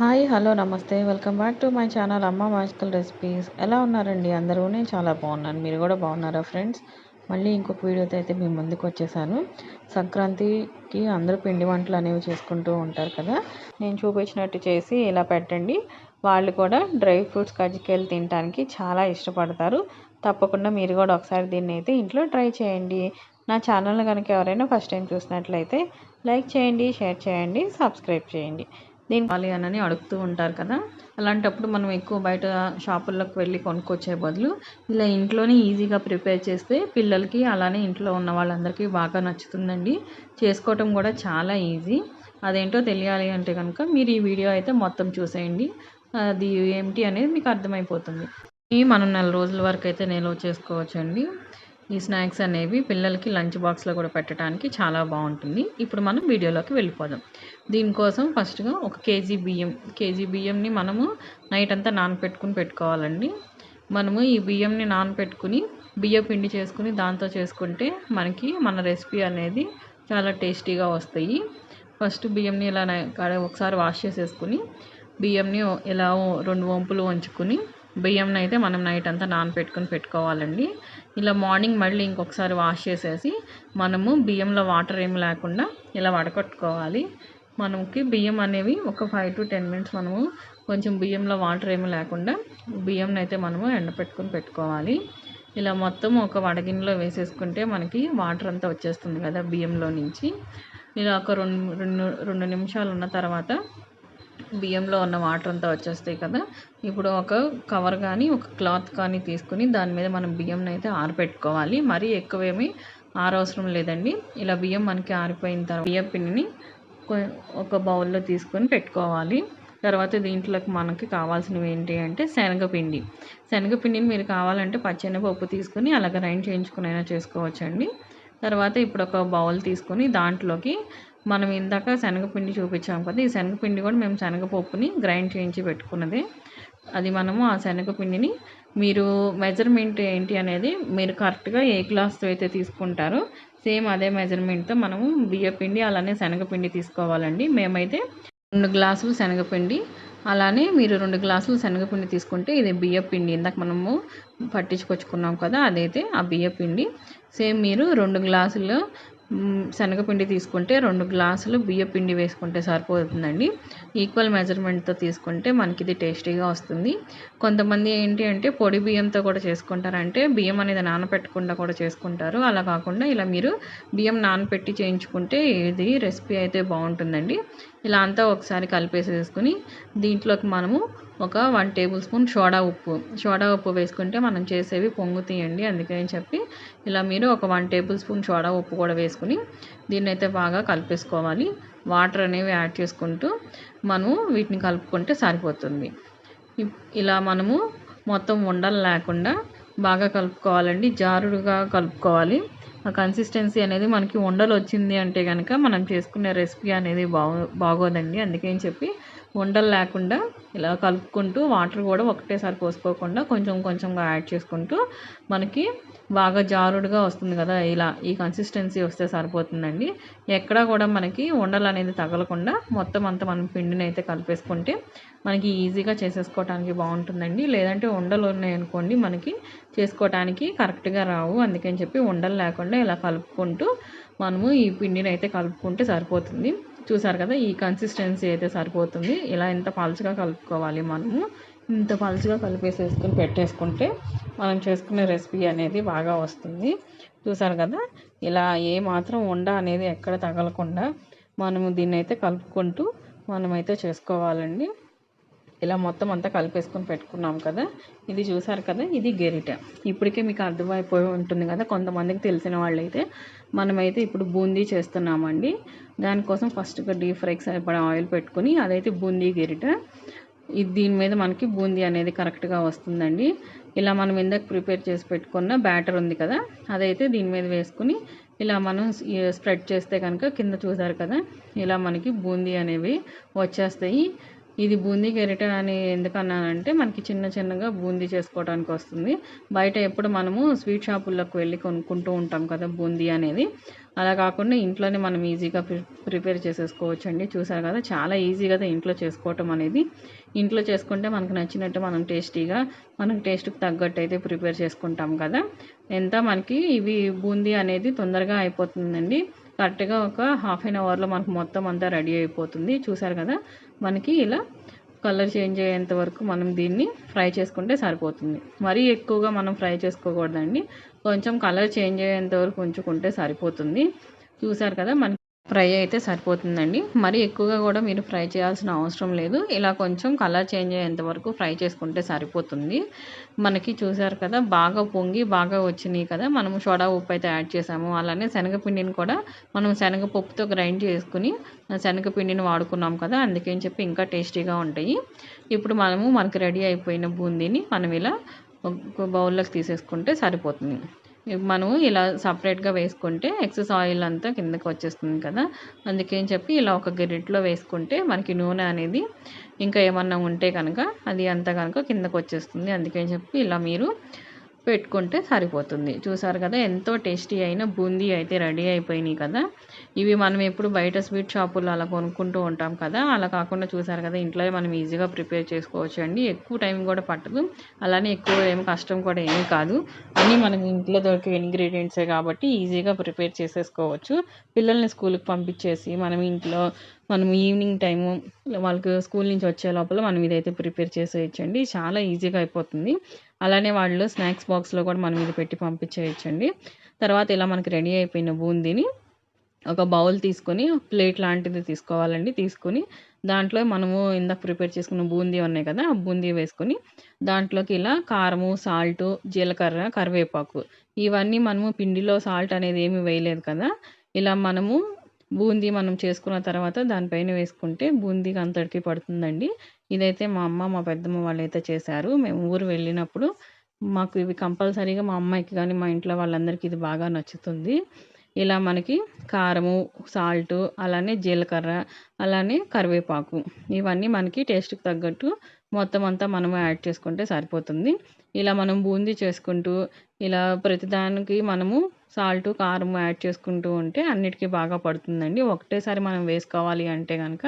Hi hello namaste. Welcome back to my channel Amma magical recipes. ఎలా ఉన్నారండి? అందరూ నేను చాలా బాగున్నాను. మీరు కూడా బాగున్నారా ఫ్రెండ్స్? మళ్ళీ ఇంకొక వీడియోతో అయితే మీ ముందుకు వచ్చేసాను. సంక్రాంతికి అందరూ పిండి వంటలు అనేవి చేసుకుంటూ ఉంటారు కదా? నేను చూపించినట్టు చేసి ఇలా పెట్టండి. వాళ్ళు కూడా డ్రై ఫ్రూట్స్ కజ్జికాయలు తినడానికి చాలా ఇష్టపడతారు. తప్పకుండా మీరు కూడా ఒకసారి దీన్ని అయితే ఇంట్లో ట్రై చేయండి. నా ఛానల్ కనుక ఎవరైనా ఫస్ట్ టైం చూసినట్లయితే లైక్ చేయండి షేర్ చేయండి సబ్స్క్రైబ్ చేయండి. దీని కావాలి అని అడుగుతూ ఉంటారు కదా. అలాంటప్పుడు మనం ఎక్కువ బయట షాపుల్లోకి వెళ్ళి కొనుక్కొచ్చే బదులు ఇలా ఇంట్లోనే ఈజీగా ప్రిపేర్ చేస్తే పిల్లలకి అలానే ఇంట్లో ఉన్న వాళ్ళందరికీ బాగా నచ్చుతుందండి. చేసుకోవటం కూడా చాలా ఈజీ. అదేంటో తెలియాలి అంటే కనుక మీరు ఈ వీడియో అయితే మొత్తం చూసేయండి. అది ఏమిటి అనేది మీకు అర్థమైపోతుంది. మనం నెల రోజుల వరకు అయితే నిల్వ చేసుకోవచ్చండి. ఈ స్నాక్స్ అనేవి పిల్లలకి లంచ్ బాక్స్లో కూడా పెట్టడానికి చాలా బాగుంటుంది. ఇప్పుడు మనం వీడియోలోకి వెళ్ళిపోదాం. దీనికోసం ఫస్ట్గా ఒక కేజీ బియ్యం కేజీ బియ్యంని మనము నైట్ అంతా నానపెట్టుకుని పెట్టుకోవాలండి. మనము ఈ బియ్యంని నానపెట్టుకుని బియ్యం పిండి చేసుకుని దాంతో చేసుకుంటే మనకి మన రెసిపీ అనేది చాలా టేస్టీగా వస్తాయి. ఫస్ట్ బియ్యంని ఇలా ఒకసారి వాష్ చేసేసుకుని బియ్యంని ఇలా రెండు వంపులు వంచుకుని బియ్యంని అయితే మనం నైట్ అంతా నానపెట్టుకుని పెట్టుకోవాలండి. ఇలా మార్నింగ్ మళ్ళీ ఇంకొకసారి వాష్ చేసేసి మనము బియ్యంలో వాటర్ ఏమి లేకుండా ఇలా వడకట్టుకోవాలి. మనకి బియ్యం అనేవి ఒక ఫైవ్ టు టెన్ మినిట్స్ మనము కొంచెం బియ్యంలో వాటర్ ఏమి లేకుండా బియ్యంని అయితే మనము ఎండపెట్టుకుని పెట్టుకోవాలి. ఇలా మొత్తం ఒక వడగిన్నెలో వేసేసుకుంటే మనకి వాటర్ అంతా వచ్చేస్తుంది కదా బియ్యంలో నుంచి. ఇలా ఒక రెండు రెండు రెండు నిమిషాలు ఉన్న తర్వాత బియ్యంలో ఉన్న వాటర్ అంతా వచ్చేస్తాయి కదా. ఇప్పుడు ఒక కవర్ కానీ ఒక క్లాత్ కానీ తీసుకుని దాని మీద మనం బియ్యంని అయితే ఆరబెట్టుకోవాలి మరీ ఎక్కువేమీ ఆరవసరం లేదండి. ఇలా బియ్యం మనకి ఆరిపోయిన తర్వాత బియ్యం పిండిని ఒక బౌల్లో తీసుకొని పెట్టుకోవాలి. తర్వాత దీంట్లోకి మనకి కావాల్సినవి ఏంటి అంటే శనగపిండి. శనగపిండిని మీరు కావాలంటే పచ్చెనగపప్పు తీసుకొని అలాగ రైన్ చేయించుకునైనా చేసుకోవచ్చండి. తర్వాత ఇప్పుడు ఒక బౌల్ తీసుకొని దాంట్లోకి మనం ఇందాక శనగపిండి చూపించాం కదా ఈ శనగపిండి కూడా మేము శనగపప్పుని గ్రైండ్ చేయించి పెట్టుకున్నది. అది మనము ఆ శనగపిండిని మీరు మెజర్మెంట్ ఏంటి అనేది మీరు కరెక్ట్గా ఏ గ్లాస్తో అయితే తీసుకుంటారో సేమ్ అదే మెజర్మెంట్తో మనము బియ్యపిండి అలానే శనగపిండి తీసుకోవాలండి. మేమైతే రెండు గ్లాసులు శనగపిండి అలానే మీరు రెండు గ్లాసులు శనగపిండి తీసుకుంటే ఇది బియ్యపిండి. ఇందాక మనము పట్టించుకొచ్చుకున్నాం కదా అదైతే ఆ బియ్యపిండి. సేమ్ మీరు రెండు గ్లాసులు శనగపిండి తీసుకుంటే రెండు గ్లాసులు బియ్య పిండి వేసుకుంటే సరిపోతుందండి. ఈక్వల్ మెజర్మెంట్తో తీసుకుంటే మనకి ఇది టేస్టీగా వస్తుంది. కొంతమంది ఏంటి అంటే పొడి బియ్యంతో కూడా చేసుకుంటారంటే బియ్యం అనేది నానపెట్టకుండా కూడా చేసుకుంటారు. అలా కాకుండా ఇలా మీరు బియ్యం నానపెట్టి చేయించుకుంటే ఇది రెసిపీ అయితే బాగుంటుందండి. ఇలా అంతా ఒకసారి కలిపేసేసుకుని దీంట్లోకి మనము ఒక వన్ టేబుల్ స్పూన్ సోడా ఉప్పు. సోడా ఉప్పు వేసుకుంటే మనం చేసేవి పొంగుతాయండి అందుకని చెప్పి ఇలా మీరు ఒక వన్ టేబుల్ స్పూన్ సోడా ఉప్పు కూడా వేసుకుని దీన్ని అయితే బాగా కలిపేసుకోవాలి. వాటర్ అనేవి యాడ్ చేసుకుంటూ మనము వీటిని కలుపుకుంటే సరిపోతుంది. ఇలా మనము మొత్తం ఉండలు లేకుండా బాగా కలుపుకోవాలండి. జారుడుగా కలుపుకోవాలి. ఆ కన్సిస్టెన్సీ అనేది మనకి ఉండలు వచ్చింది అంటే కనుక మనం చేసుకునే రెసిపీ అనేది బాగు బాగోదండి. అందుకని చెప్పి ఉండలు లేకుండా ఇలా కలుపుకుంటూ వాటర్ కూడా ఒకటేసారి పోసుకోకుండా కొంచెం కొంచెంగా యాడ్ చేసుకుంటూ మనకి బాగా జారుడుగా వస్తుంది కదా ఇలా ఈ కన్సిస్టెన్సీ వస్తే సరిపోతుందండి. ఎక్కడా కూడా మనకి ఉండలు అనేది తగలకుండా మొత్తం అంతా మనం పిండిని అయితే కలిపేసుకుంటే మనకి ఈజీగా చేసేసుకోవడానికి బాగుంటుందండి. లేదంటే ఉండలు ఉన్నాయనుకోండి మనకి చేసుకోవటానికి కరెక్ట్గా రావు. అందుకని చెప్పి ఉండలు లేకుండా ఇలా కలుపుకుంటూ మనము ఈ పిండిని అయితే కలుపుకుంటే సరిపోతుంది. చూసారు కదా ఈ కన్సిస్టెన్సీ అయితే సరిపోతుంది. ఇలా ఇంత పలుచగా కలుపుకోవాలి మనము. ఇంత పలుచగా కలిపేసేసుకుని పెట్టేసుకుంటే మనం చేసుకునే రెసిపీ అనేది బాగా వస్తుంది. చూసారు కదా ఇలా ఏ మాత్రం ఉండ అనేది ఎక్కడ తగలకుండా మనము దీన్ని అయితే కలుపుకుంటూ మనమైతే చేసుకోవాలండి. ఇలా మొత్తం అంతా కలిపేసుకొని పెట్టుకున్నాం కదా ఇది చూసారు కదా ఇది గెరిట. ఇప్పటికే మీకు అర్థమైపోయి ఉంటుంది కదా కొంతమందికి తెలిసిన వాళ్ళైతే మనమైతే ఇప్పుడు బూందీ చేస్తున్నామండి. దానికోసం ఫస్ట్గా డీప్ ఫ్రైకి సరిపడా ఆయిల్ పెట్టుకుని అదైతే బూందీ గిరిట. ఇది దీని మీద మనకి బూందీ అనేది కరెక్ట్గా వస్తుందండి. ఇలా మనం ఇందాక ప్రిపేర్ చేసి పెట్టుకున్న బ్యాటర్ ఉంది కదా అదైతే దీని మీద వేసుకుని ఇలా మనం స్ప్రెడ్ చేస్తే కనుక కింద చూసారు కదా ఇలా మనకి బూందీ అనేవి వచ్చేస్తాయి. ఇది బూందీ గెరిట అని ఎందుకన్నానంటే మనకి చిన్న చిన్నగా బూందీ చేసుకోవడానికి వస్తుంది. బయట ఎప్పుడు మనము స్వీట్ షాపుల్లోకి వెళ్ళి కొనుక్కుంటూ ఉంటాం కదా బూందీ అనేది. అలా కాకుండా ఇంట్లోనే మనం ఈజీగా ప్రిపేర్ చేసేసుకోవచ్చు అండి చూసారు కదా చాలా ఈజీగా ఇంట్లో చేసుకోవటం అనేది. ఇంట్లో చేసుకుంటే మనకు నచ్చినట్టు మనం టేస్టీగా మనం టేస్ట్కి తగ్గట్టు అయితే ప్రిపేర్ చేసుకుంటాం కదా. ఎంత మనకి ఇవి బూందీ అనేది తొందరగా అయిపోతుందండి. కరెక్ట్గా ఒక హాఫ్ అన్ అవర్లో మనకు మొత్తం అంతా రెడీ అయిపోతుంది. చూసారు కదా మనకి ఇలా కలర్ చేంజ్ అయ్యేంత వరకు మనం దీన్ని ఫ్రై చేసుకుంటే సరిపోతుంది. మరీ ఎక్కువగా మనం ఫ్రై చేసుకోకూడదండి. కొంచెం కలర్ చేంజ్ అయ్యేంత వరకు ఉంచుకుంటే సరిపోతుంది. చూసారు కదా మనకి ఫ్రై అయితే సరిపోతుందండి. మరి ఎక్కువగా కూడా మీరు ఫ్రై చేయాల్సిన అవసరం లేదు. ఇలా కొంచెం కలర్ చేంజ్ అయ్యేంత వరకు ఫ్రై చేసుకుంటే సరిపోతుంది. మనకి చూసారు కదా బాగా పొంగి బాగా వచ్చినాయి కదా. మనము సోడా ఉప్పు అయితే యాడ్ చేసాము. అలానే శనగపిండిని కూడా మనం శనగపప్పుతో గ్రైండ్ చేసుకుని శనగపిండిని వాడుకున్నాం కదా అందుకని చెప్పి ఇంకా టేస్టీగా ఉంటాయి. ఇప్పుడు మనము మనకి రెడీ అయిపోయిన బూందీని మనం ఇలా ఒక బౌల్లోకి తీసేసుకుంటే సరిపోతుంది. మనం ఇలా సపరేట్గా వేసుకుంటే ఎక్సెస్ ఆయిల్ అంతా కిందకి వచ్చేస్తుంది కదా. అందుకని చెప్పి ఇలా ఒక గిరిట్లో వేసుకుంటే మనకి నూనె అనేది ఇంకా ఏమన్నా ఉంటే కనుక అది అంతా కనుక కిందకు వచ్చేస్తుంది. అందుకని చెప్పి ఇలా మీరు పెట్టుకుంటే సరిపోతుంది. చూసారు కదా ఎంతో టేస్టీ అయిన బూందీ అయితే రెడీ అయిపోయినాయి కదా. ఇవి మనం ఎప్పుడు బయట స్వీట్ షాపుల్లో అలా కొనుక్కుంటూ ఉంటాం కదా. అలా కాకుండా చూసారు కదా ఇంట్లో మనం ఈజీగా ప్రిపేర్ చేసుకోవచ్చు అండి ఎక్కువ టైం కూడా పట్టదు. అలానే ఎక్కువ ఏమి కష్టం కూడా ఏమీ కాదు. అన్నీ మనకి ఇంట్లో దొరికే ఇంగ్రీడియంట్సే కాబట్టి ఈజీగా ప్రిపేర్ చేసేసుకోవచ్చు. పిల్లల్ని స్కూల్కి పంపించేసి మనం ఇంట్లో మనం ఈవినింగ్ టైము వాళ్ళకి స్కూల్ నుంచి వచ్చే లోపల మనం ఇదైతే ప్రిపేర్ చేసేయచ్చండి. చాలా ఈజీగా అయిపోతుంది. అలానే వాళ్ళు స్నాక్స్ బాక్స్లో కూడా మనం ఇది పెట్టి పంపించేయచ్చండి. తర్వాత ఇలా మనకి రెడీ అయిపోయిన బూందీని ఒక బౌల్ తీసుకొని ప్లేట్ లాంటిది తీసుకోవాలండి. తీసుకొని దాంట్లో మనము ఇందాక ప్రిపేర్ చేసుకున్న బూందీ ఉన్నాయి కదా ఆ బూందీ వేసుకొని దాంట్లోకి ఇలా కారము సాల్ట్ జీలకర్ర కరివేపాకు ఇవన్నీ మనము పిండిలో సాల్ట్ అనేది ఏమి వేయలేదు కదా ఇలా మనము బూందీ మనం చేసుకున్న తర్వాత దానిపైన వేసుకుంటే బూందీకి అంతటికి పడుతుందండి. ఇదైతే మా అమ్మ మా పెద్దమ్మ వాళ్ళు అయితే చేశారు. మేము ఊరు వెళ్ళినప్పుడు మాకు ఇవి కంపల్సరీగా మా అమ్మాయికి కానీ మా ఇంట్లో వాళ్ళందరికీ ఇది బాగా నచ్చుతుంది. ఇలా మనకి కారము సాల్ట్ అలానే జీలకర్ర అలానే కరివేపాకు ఇవన్నీ మనకి టేస్ట్కి తగ్గట్టు మొత్తం అంతా మనము యాడ్ చేసుకుంటే సరిపోతుంది. ఇలా మనం బూందీ చేసుకుంటూ ఇలా ప్రతిదానికి మనము సాల్ట్ కారం యాడ్ చేసుకుంటూ ఉంటే అన్నిటికీ బాగా పడుతుందండి. ఒకటేసారి మనం వేసుకోవాలి అంటే కనుక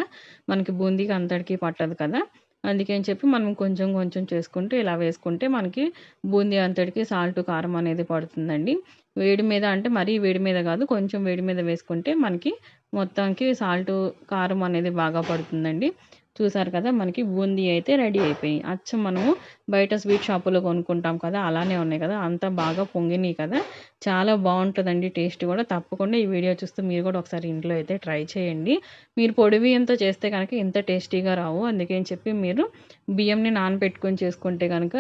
మనకి బూందీకి అంతటికీ పట్టదు కదా. అందుకని చెప్పి మనం కొంచెం కొంచెం చేసుకుంటూ ఇలా వేసుకుంటే మనకి బూందీ అంతటికి సాల్ట్ కారం అనేది పడుతుందండి. వేడి మీద అంటే మరీ వేడి మీద కాదు కొంచెం వేడి మీద వేసుకుంటే మనకి మొత్తానికి సాల్ట్ కారం అనేది బాగా పడుతుందండి. చూసారు కదా మనకి బూందీ అయితే రెడీ అయిపోయి అచ్చం మనము బయట స్వీట్ షాపులో కొనుక్కుంటాం కదా అలానే ఉన్నాయి కదా అంతా బాగా పొంగినాయి కదా. చాలా బాగుంటుందండి టేస్ట్ కూడా. తప్పకుండా ఈ వీడియో చూస్తే మీరు కూడా ఒకసారి ఇంట్లో అయితే ట్రై చేయండి. మీరు పొడివి ఎంత చేస్తే కనుక ఇంత టేస్టీగా రావు. అందుకని చెప్పి మీరు బియ్యంని నానబెట్టుకొని చేసుకుంటే కనుక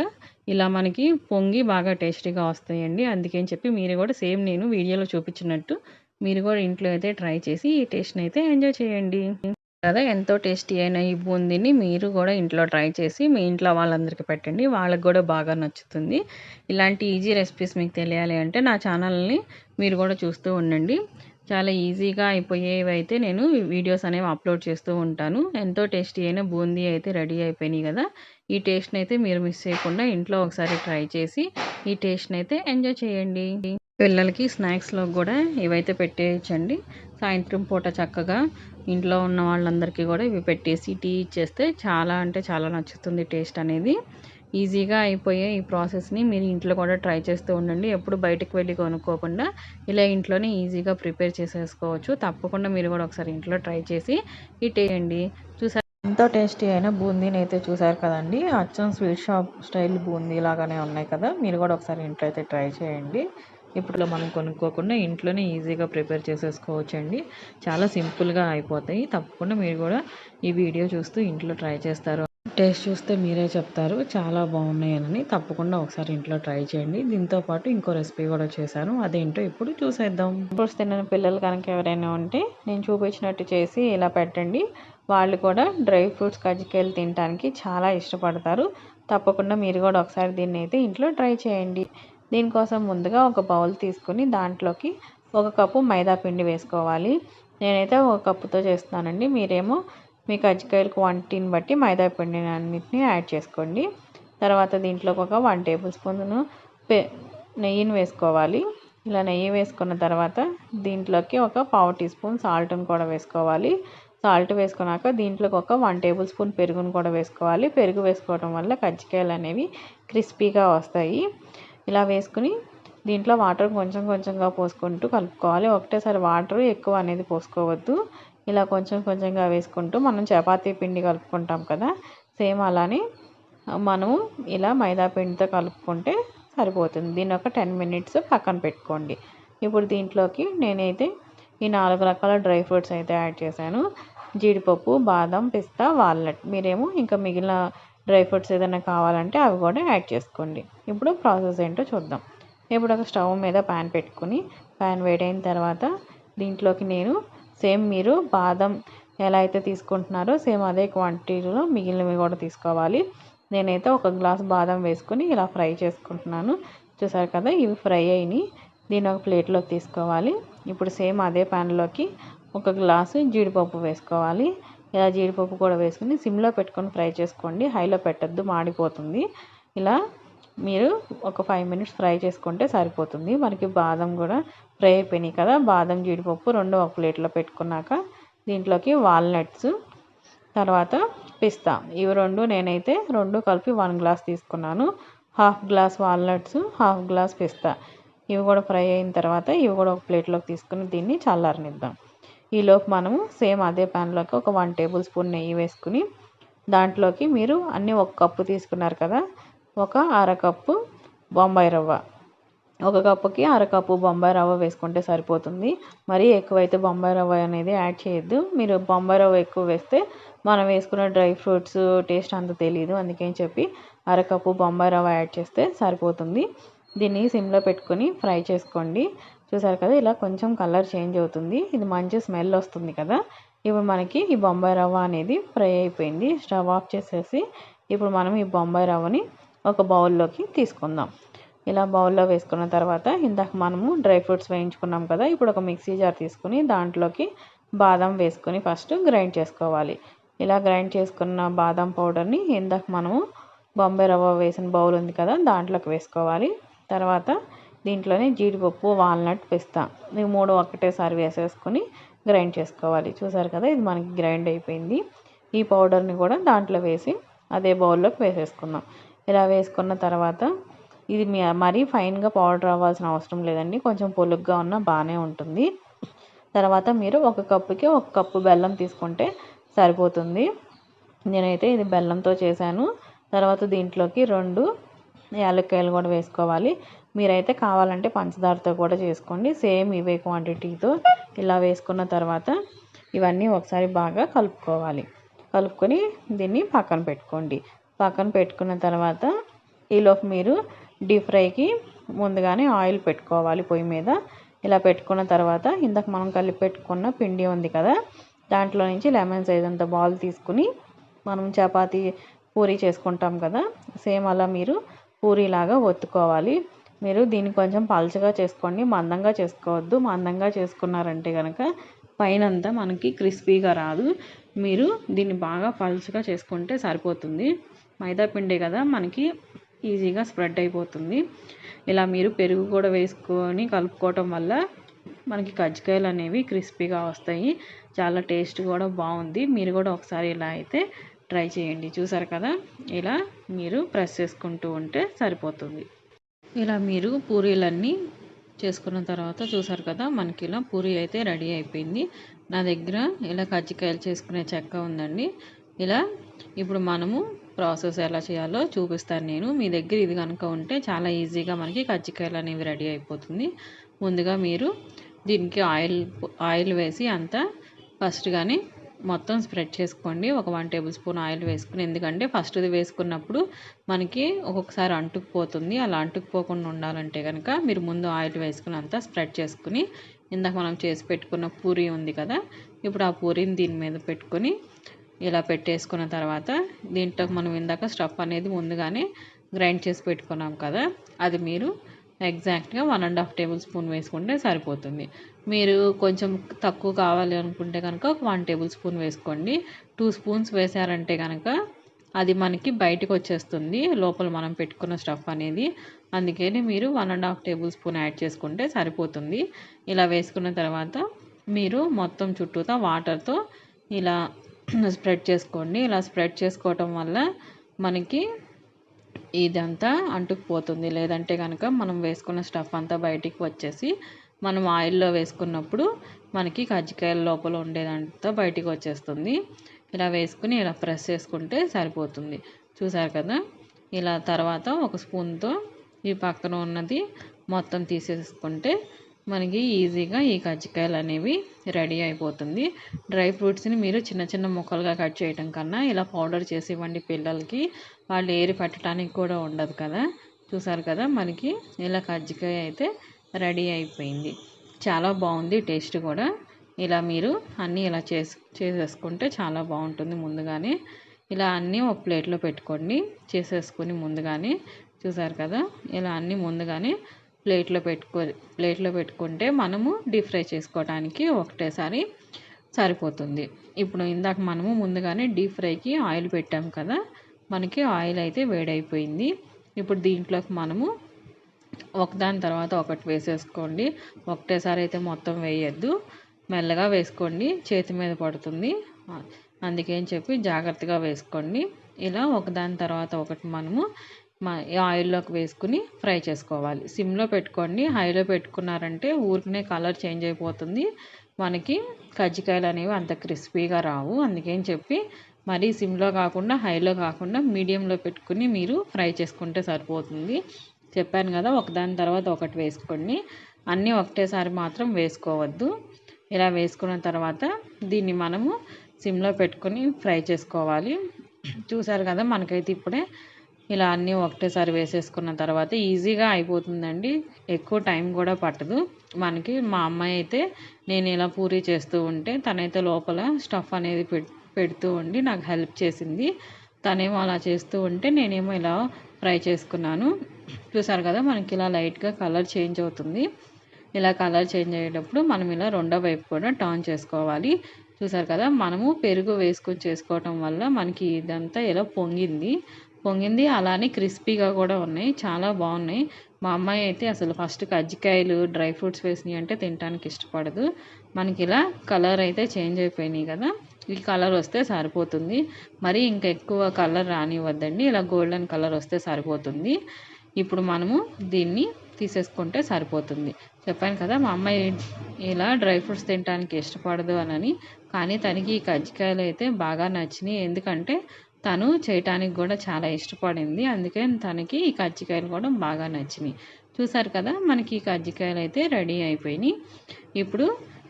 ఇలా మనకి పొంగి బాగా టేస్టీగా వస్తాయండి. అందుకని చెప్పి మీరు కూడా సేమ్ నేను వీడియోలో చూపించినట్టు మీరు కూడా ఇంట్లో అయితే ట్రై చేసి ఈ టేస్ట్ని అయితే ఎంజాయ్ చేయండి. కదా ఎంతో టేస్టీ అయిన ఈ బూందీని మీరు కూడా ఇంట్లో ట్రై చేసి మీ ఇంట్లో వాళ్ళందరికీ పెట్టండి. వాళ్ళకి కూడా బాగా నచ్చుతుంది. ఇలాంటి ఈజీ రెసిపీస్ మీకు తెలియాలి అంటే నా ఛానల్ని మీరు కూడా చూస్తూ ఉండండి. చాలా ఈజీగా అయిపోయేవి అయితే నేను వీడియోస్ అనేవి అప్లోడ్ చేస్తూ ఉంటాను. ఎంతో టేస్టీ అయిన బూందీ అయితే రెడీ అయిపోయినాయి కదా. ఈ టేస్ట్ని అయితే మీరు మిస్ చేయకుండా ఇంట్లో ఒకసారి ట్రై చేసి ఈ టేస్ట్ని అయితే ఎంజాయ్ చేయండి. పిల్లలకి స్నాక్స్లో కూడా ఇవైతే పెట్టేయచ్చండి. సాయంత్రం పూట చక్కగా ఇంట్లో ఉన్న వాళ్ళందరికీ కూడా ఇవి పెట్టేసి టీ ఇచ్చేస్తే చాలా అంటే చాలా నచ్చుతుంది టేస్ట్ అనేది. ఈజీగా అయిపోయే ఈ ప్రాసెస్ని మీరు ఇంట్లో కూడా ట్రై చేస్తూ ఉండండి. ఎప్పుడు బయటకు వెళ్ళి కొనుక్కోకుండా ఇలా ఇంట్లోనే ఈజీగా ప్రిపేర్ చేసేసుకోవచ్చు. తప్పకుండా మీరు కూడా ఒకసారి ఇంట్లో ట్రై చేసి ఇటేయండి చూసారు ఎంతో టేస్టీ అయిన బూందీని అయితే చూసారు కదండి. అచ్చం స్వీట్ షాప్ స్టైల్ బూందీ లాగానే ఉన్నాయి కదా. మీరు కూడా ఒకసారి ఇంట్లో అయితే ట్రై చేయండి. ఇప్పుడు మనం కొనుక్కోకుండా ఇంట్లోనే ఈజీగా ప్రిపేర్ చేసేసుకోవచ్చండి. చాలా సింపుల్గా అయిపోతాయి. తప్పకుండా మీరు కూడా ఈ వీడియో చూస్తూ ఇంట్లో ట్రై చేస్తారు. టేస్ట్ చూస్తే మీరే చెప్తారు. చాలా బాగున్నాయని తప్పకుండా ఒకసారి ఇంట్లో ట్రై చేయండి. దీంతో పాటు ఇంకో రెసిపీ కూడా చేశాను. అదేంటో ఇప్పుడు చూసేద్దాం. ఫ్రూట్స్ తిన్న పిల్లలు కనుక ఎవరైనా ఉంటే నేను చూపించినట్టు చేసి ఇలా పెట్టండి. వాళ్ళు కూడా డ్రై ఫ్రూట్స్ కజ్జికాయలు తినడానికి చాలా ఇష్టపడతారు. తప్పకుండా మీరు కూడా ఒకసారి దీన్ని అయితే ఇంట్లో ట్రై చేయండి. దీనికోసం ముందుగా ఒక బౌల్ తీసుకుని దాంట్లోకి ఒక కప్పు మైదా పిండి వేసుకోవాలి. నేనైతే ఒక కప్పుతో చేస్తున్నానండి. మీరేమో మీ కజ్జికాయల క్వాంటిటీని బట్టి మైదా పిండిని అన్నిటిని యాడ్ చేసుకోండి. తర్వాత దీంట్లోకి ఒక వన్ టేబుల్ స్పూన్ నెయ్యిని వేసుకోవాలి. ఇలా నెయ్యి వేసుకున్న తర్వాత దీంట్లోకి ఒక పావు టీ స్పూన్ సాల్ట్ని కూడా వేసుకోవాలి. సాల్ట్ వేసుకున్నాక దీంట్లోకి ఒక వన్ టేబుల్ స్పూన్ పెరుగును కూడా వేసుకోవాలి. పెరుగు వేసుకోవడం వల్ల కజ్జికాయలు అనేవి క్రిస్పీగా వస్తాయి. ఇలా వేసుకుని దీంట్లో వాటర్ కొంచెం కొంచెంగా పోసుకుంటూ కలుపుకోవాలి. ఒకటేసారి వాటర్ ఎక్కువ అనేది పోసుకోవద్దు. ఇలా కొంచెం కొంచెంగా వేసుకుంటూ మనం చపాతీ పిండి కలుపుకుంటాం కదా సేమ్ అలానే మనము ఇలా మైదా పిండితో కలుపుకుంటే సరిపోతుంది. దీని ఒక టెన్ మినిట్స్ పక్కన పెట్టుకోండి. ఇప్పుడు దీంట్లోకి నేనైతే ఈ నాలుగు రకాల డ్రై ఫ్రూట్స్ అయితే యాడ్ చేశాను. జీడిపప్పు బాదం పిస్తా వాల్నట్. మీరేమో ఇంకా మిగిలిన డ్రై ఫ్రూట్స్ ఏదైనా కావాలంటే అవి కూడా యాడ్ చేసుకోండి. ఇప్పుడు ప్రాసెస్ ఏంటో చూద్దాం. ఇప్పుడు ఒక స్టవ్ మీద ప్యాన్ పెట్టుకుని ప్యాన్ వేడైన తర్వాత దీంట్లోకి నేను సేమ్ మీరు బాదం ఎలా అయితే తీసుకుంటున్నారో సేమ్ అదే క్వాంటిటీలో మిగిలినవి కూడా తీసుకోవాలి. నేనైతే ఒక గ్లాస్ బాదం వేసుకుని ఇలా ఫ్రై చేసుకుంటున్నాను. చూసారు కదా ఇవి ఫ్రై అయినాయి. దీన్ని ఒక ప్లేట్లోకి తీసుకోవాలి. ఇప్పుడు సేమ్ అదే ప్యాన్లోకి ఒక గ్లాసు జీడిపప్పు వేసుకోవాలి. ఇలా జీడిపప్పు కూడా వేసుకుని సిమ్లో పెట్టుకొని ఫ్రై చేసుకోండి. హైలో పెట్టద్దు మాడిపోతుంది. ఇలా మీరు ఒక ఫైవ్ మినిట్స్ ఫ్రై చేసుకుంటే సరిపోతుంది. మనకి బాదం కూడా ఫ్రై అయిపోయినాయి కదా బాదం జీడిపప్పు రెండు ఒక ప్లేట్లో పెట్టుకున్నాక దీంట్లోకి వాల్నట్స్ తర్వాత పిస్తా. ఇవి రెండు నేనైతే రెండు కలిపి వన్ గ్లాస్ తీసుకున్నాను. Half glass walnuts half glass పిస్తా. ఇవి కూడా ఫ్రై అయిన తర్వాత ఇవి కూడా ఒక ప్లేట్లోకి తీసుకుని దీన్ని చల్లారనిద్దాం. ఈలోపు మనము సేమ్ అదే ప్యాన్లోకి ఒక వన్ టేబుల్ స్పూన్ నెయ్యి వేసుకుని దాంట్లోకి మీరు అన్నీ ఒక కప్పు తీసుకున్నారు కదా ఒక అరకప్పు బొంబాయి రవ్వ. ఒక కప్పుకి అరకప్పు బొంబాయి రవ్వ వేసుకుంటే సరిపోతుంది. మరీ ఎక్కువైతే బొంబాయి రవ్వ అనేది యాడ్ చేయొద్దు. మీరు బొంబాయి రవ్వ ఎక్కువ వేస్తే మనం వేసుకున్న డ్రై ఫ్రూట్స్ టేస్ట్ అంత తెలియదు అందుకని చెప్పి అరకప్పు బొంబాయి రవ్వ యాడ్ చేస్తే సరిపోతుంది. దీన్ని సిమ్లో పెట్టుకొని ఫ్రై చేసుకోండి. చూసారు కదా ఇలా కొంచెం కలర్ చేంజ్ అవుతుంది. ఇది మంచి స్మెల్ వస్తుంది కదా. ఇప్పుడు మనకి ఈ బొంబాయి రవ్వ అనేది ఫ్రై అయిపోయింది. స్టవ్ ఆఫ్ చేసేసి ఇప్పుడు మనం ఈ బొంబాయి రవ్వని ఒక బౌల్లోకి తీసుకుందాం. ఇలా బౌల్లో వేసుకున్న తర్వాత ఇందాక మనము డ్రై ఫ్రూట్స్ వేయించుకున్నాం కదా ఇప్పుడు ఒక మిక్సీ జార్ తీసుకుని దాంట్లోకి బాదం వేసుకొని ఫస్ట్ గ్రైండ్ చేసుకోవాలి. ఇలా గ్రైండ్ చేసుకున్న బాదం పౌడర్ని ఇందాక మనము బొంబాయి రవ్వ వేసిన బౌల్ ఉంది కదా దాంట్లోకి వేసుకోవాలి. తర్వాత దీంట్లోనే జీడిపప్పు వాల్నట్ పిస్తా. ఇవి మూడు ఒకటేసారి వేసేసుకొని గ్రైండ్ చేసుకోవాలి. చూసారు కదా ఇది మనకి గ్రైండ్ అయిపోయింది. ఈ పౌడర్ని కూడా దాంట్లో వేసి అదే బౌల్లోకి వేసేసుకుందాం. ఇలా వేసుకున్న తర్వాత ఇది మరీ ఫైన్గా పౌడర్ అవ్వాల్సిన అవసరం లేదండి. కొంచెం పొలుగ్గా ఉన్న బాగానే ఉంటుంది. తర్వాత మీరు ఒక కప్పుకి ఒక కప్పు బెల్లం తీసుకుంటే సరిపోతుంది. నేనైతే ఇది బెల్లంతో చేశాను. తర్వాత దీంట్లోకి రెండు యాలక్కాయలు కూడా వేసుకోవాలి. మీరైతే కావాలంటే పంచదారతో కూడా చేసుకోండి. సేమ్ ఇవే క్వాంటిటీతో ఇలా వేసుకున్న తర్వాత ఇవన్నీ ఒకసారి బాగా కలుపుకోవాలి. కలుపుకొని దీన్ని పక్కన పెట్టుకోండి. పక్కన పెట్టుకున్న తర్వాత ఈలోపు మీరు డీప్ ఫ్రైకి ముందుగానే ఆయిల్ పెట్టుకోవాలి పొయ్యి మీద. ఇలా పెట్టుకున్న తర్వాత ఇందాక మనం కలిపి పెట్టుకున్న పిండి ఉంది కదా దాంట్లో నుంచి లెమన్ సైజ్ అంత బాల్ తీసుకుని మనం చపాతీ పూరి చేసుకుంటాం కదా సేమ్ అలా మీరు పూరీలాగా ఒత్తుకోవాలి. మీరు దీన్ని కొంచెం పలుచగా చేసుకోండి. మందంగా చేసుకోవద్దు. మందంగా చేసుకున్నారంటే కనుక పైన అంతా మనకి క్రిస్పీగా రాదు. మీరు దీన్ని బాగా పలుచగా చేసుకుంటే సరిపోతుంది. మైదా పిండే కదా మనకి ఈజీగా స్ప్రెడ్ అయిపోతుంది. ఇలా మీరు పెరుగు కూడా వేసుకొని కలుపుకోవటం వల్ల మనకి కజ్జికాయలు అనేవి క్రిస్పీగా వస్తాయి. చాలా టేస్ట్ కూడా బాగుంది. మీరు కూడా ఒకసారి ఇలా అయితే ట్రై చేయండి. చూసారు కదా? ఇలా మీరు ప్రెస్ చేసుకుంటూ ఉంటే సరిపోతుంది. ఇలా మీరు పూరీలన్నీ చేసుకున్న తర్వాత చూసారు కదా? మనకి ఇలా పూరీ అయితే రెడీ అయిపోయింది. నా దగ్గర ఇలా కజ్జికాయలు చేసుకునే చెక్క ఉందండి. ఇలా ఇప్పుడు మనము ప్రాసెస్ ఎలా చేయాలో చూపిస్తాను నేను. మీ దగ్గర ఇది కనుక ఉంటే చాలా ఈజీగా మనకి కజ్జికాయలు అనేవి రెడీ అయిపోతుంది. ముందుగా మీరు దీనికి ఆయిల్ ఆయిల్ వేసి అంతా ఫస్ట్ కానీ మొత్తం స్ప్రెడ్ చేసుకోండి. ఒక వన్ టేబుల్ స్పూన్ ఆయిల్ వేసుకుని ఎందుకంటే ఫస్ట్ది వేసుకున్నప్పుడు మనకి ఒక్కొక్కసారి అంటుకుపోతుంది. అలా అంటుకుపోకుండా ఉండాలంటే కనుక మీరు ముందు ఆయిల్ వేసుకుని అంతా స్ప్రెడ్ చేసుకుని ఇందాక మనం చేసి పెట్టుకున్న పూరి ఉంది కదా ఇప్పుడు ఆ పూరిని దీని మీద పెట్టుకొని ఇలా పెట్టేసుకున్న తర్వాత దీంట్లో మనం ఇందాక స్టఫ్ అనేది ముందుగానే గ్రైండ్ చేసి పెట్టుకున్నాం కదా అది మీరు ఎగ్జాక్ట్గా one and half tablespoon వేసుకుంటే సరిపోతుంది. మీరు కొంచెం తక్కువ కావాలి అనుకుంటే కనుక ఒక వన్ టేబుల్ స్పూన్ వేసుకోండి. టూ స్పూన్స్ వేసారంటే కనుక అది మనకి బయటకు వచ్చేస్తుంది. లోపల మనం పెట్టుకున్న స్టఫ్ అనేది. అందుకని మీరు one and half tablespoon add చేసుకుంటే సరిపోతుంది. ఇలా వేసుకున్న తర్వాత మీరు మొత్తం చుట్టూతా వాటర్తో ఇలా స్ప్రెడ్ చేసుకోండి. ఇలా స్ప్రెడ్ చేసుకోవటం వల్ల మనకి ఇదంతా అంటుకుపోతుంది. లేదంటే కనుక మనం వేసుకున్న స్టఫ్ అంతా బయటికి వచ్చేసి మనం ఆయిల్లో వేసుకున్నప్పుడు మనకి కజ్జికాయల లోపల ఉండేదంతా బయటికి వచ్చేస్తుంది. ఇలా వేసుకుని ఇలా ప్రెస్ చేసుకుంటే సరిపోతుంది. చూసారు కదా? ఇలా తర్వాత ఒక స్పూన్తో ఈ పక్కన ఉన్నది మొత్తం తీసేసుకుంటే మనకి ఈజీగా ఈ కజ్జికాయలు అనేవి రెడీ అయిపోతుంది. డ్రై ఫ్రూట్స్ని మీరు చిన్న చిన్న ముక్కలుగా కట్ చేయడం కన్నా ఇలా పౌడర్ చేసి ఇవ్వండి పిల్లలకి. వాళ్ళు ఏరి పట్టడానికి కూడా ఉండదు కదా. చూసారు కదా మనకి ఇలా కజ్జికాయ అయితే రెడీ అయిపోయింది. చాలా బాగుంది టేస్ట్ కూడా. ఇలా మీరు అన్నీ ఇలా చేసి చేసేసుకుంటే చాలా బాగుంటుంది ముందుగానే. ఇలా అన్నీ ఒక ప్లేట్లో పెట్టుకోండి. చేసేసుకుని ముందుగానే. చూసారు కదా? ఇలా అన్నీ ముందుగానే ప్లేట్లో పెట్టుకో ప్లేట్లో పెట్టుకుంటే మనము డీప్ ఫ్రై చేసుకోవడానికి ఒకటేసారి సరిపోతుంది. ఇప్పుడు ఇందాక మనము ముందుగానే డీప్ ఫ్రైకి ఆయిల్ పెట్టాం కదా మనకి ఆయిల్ అయితే వేడైపోయింది. ఇప్పుడు దీంట్లోకి మనము ఒకదాని తర్వాత ఒకటి వేసేసుకోండి. ఒకటేసారి అయితే మొత్తం వేయద్దు. మెల్లగా వేసుకోండి. చేతి మీద పడుతుంది. అందుకని చెప్పి జాగ్రత్తగా వేసుకోండి. ఇలా ఒకదాని తర్వాత ఒకటి మనము ఆయిల్లోకి వేసుకుని ఫ్రై చేసుకోవాలి. సిమ్లో పెట్టుకోండి. హైలో పెట్టుకున్నారంటే ఊరికనే కలర్ చేంజ్ అయిపోతుంది. మనకి కజ్జికాయలు అనేవి అంత క్రిస్పీగా రావు. అందుకని చెప్పి మరీ సిమ్లో కాకుండా హైలో కాకుండా మీడియంలో పెట్టుకుని మీరు ఫ్రై చేసుకుంటే సరిపోతుంది. చెప్పాను కదా ఒకదాని తర్వాత ఒకటి వేసుకోండి. అన్నీ ఒకటేసారి మాత్రం వేసుకోవద్దు. ఇలా వేసుకున్న తర్వాత దీన్ని మనము సిమ్లో పెట్టుకొని ఫ్రై చేసుకోవాలి. చూసారు కదా మనకైతే ఇప్పుడే ఇలా అన్నీ ఒకటేసారి వేసేసుకున్న తర్వాత ఈజీగా అయిపోతుందండి. ఎక్కువ టైం కూడా పట్టదు. మనకి మా అమ్మాయి అయితే నేను ఇలా పూరి చేస్తూ ఉంటే తనైతే లోపల స్టఫ్ అనేది పెడుతూ ఉండి నాకు హెల్ప్ చేసింది. తనేమో అలా చేస్తూ ఉంటే నేనేమో ఇలా ఫ్రై చేసుకున్నాను. చూసారు కదా మనకి ఇలా లైట్గా కలర్ చేంజ్ అవుతుంది. ఇలా కలర్ చేంజ్ అయ్యేటప్పుడు మనం ఇలా రెండో వైపు కూడా టర్న్ చేసుకోవాలి. చూసారు కదా మనము పెరుగు వేసుకొని చేసుకోవటం వల్ల మనకి ఇదంతా ఇలా పొంగింది. పొంగింది. అలానే క్రిస్పీగా కూడా ఉన్నాయి. చాలా బాగున్నాయి. మా అమ్మాయి అయితే అసలు ఫస్ట్ కజ్జికాయలు డ్రై ఫ్రూట్స్ వేసినాయి అంటే తినడానికి ఇష్టపడదు. మనకి ఇలా కలర్ అయితే చేంజ్ అయిపోయినాయి కదా. ఈ కలర్ వస్తే సరిపోతుంది. మరి ఇంకా ఎక్కువ కలర్ రానివ్వద్దండి. ఇలా గోల్డెన్ కలర్ వస్తే సరిపోతుంది. ఇప్పుడు మనము దీన్ని తీసేసుకుంటే సరిపోతుంది. చెప్పాను కదా మా అమ్మాయి ఇలా డ్రై ఫ్రూట్స్ తినడానికి ఇష్టపడదు అని కానీ తనకి ఈ కజ్జికాయలు అయితే బాగా నచ్చినాయి. ఎందుకంటే తను చేయటానికి కూడా చాలా ఇష్టపడింది. అందుకే తనకి ఈ కజ్జికాయలు కూడా బాగా నచ్చినాయి. చూసారు కదా మనకి ఈ కజ్జికాయలు అయితే రెడీ అయిపోయినాయి. ఇప్పుడు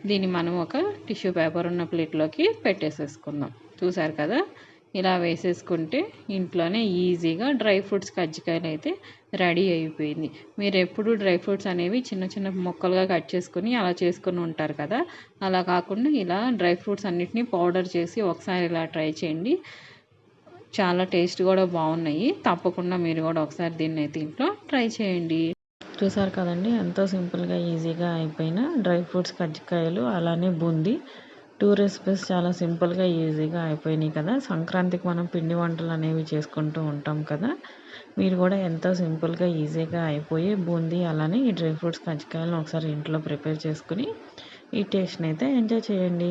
దీన్ని మనం ఒక టిష్యూ పేపర్ ఉన్న ప్లేట్లోకి పెట్టేసేసుకుందాం. చూసారు కదా ఇలా వేసేసుకుంటే ఇంట్లోనే ఈజీగా డ్రై ఫ్రూట్స్ కజ్జికాయలు అయితే రెడీ అయిపోయింది. మీరు ఎప్పుడు డ్రై ఫ్రూట్స్ అనేవి చిన్న చిన్న ముక్కలుగా కట్ చేసుకుని అలా చేసుకుని ఉంటారు కదా అలా కాకుండా ఇలా డ్రై ఫ్రూట్స్ అన్నిటినీ పౌడర్ చేసి ఒకసారి ఇలా ట్రై చేయండి. చాలా టేస్ట్ కూడా బాగున్నాయి. తప్పకుండా మీరు కూడా ఒకసారి దీన్ని అయితే ఇంట్లో ట్రై చేయండి. చూసారు కదండి ఎంతో సింపుల్గా ఈజీగా అయిపోయిన డ్రై ఫ్రూట్స్ కజ్జికాయలు అలానే బూందీ. టూ రెసిపీస్ చాలా సింపుల్గా ఈజీగా అయిపోయినాయి కదా. సంక్రాంతికి మనం పిండి వంటలు అనేవి చేసుకుంటూ ఉంటాం కదా. మీరు కూడా ఎంతో సింపుల్గా ఈజీగా అయిపోయి బూందీ అలానే ఈ డ్రై ఫ్రూట్స్ కజ్జికాయలను ఒకసారి ఇంట్లో ప్రిపేర్ చేసుకుని ఈ టేస్ట్ని అయితే ఎంజాయ్ చేయండి.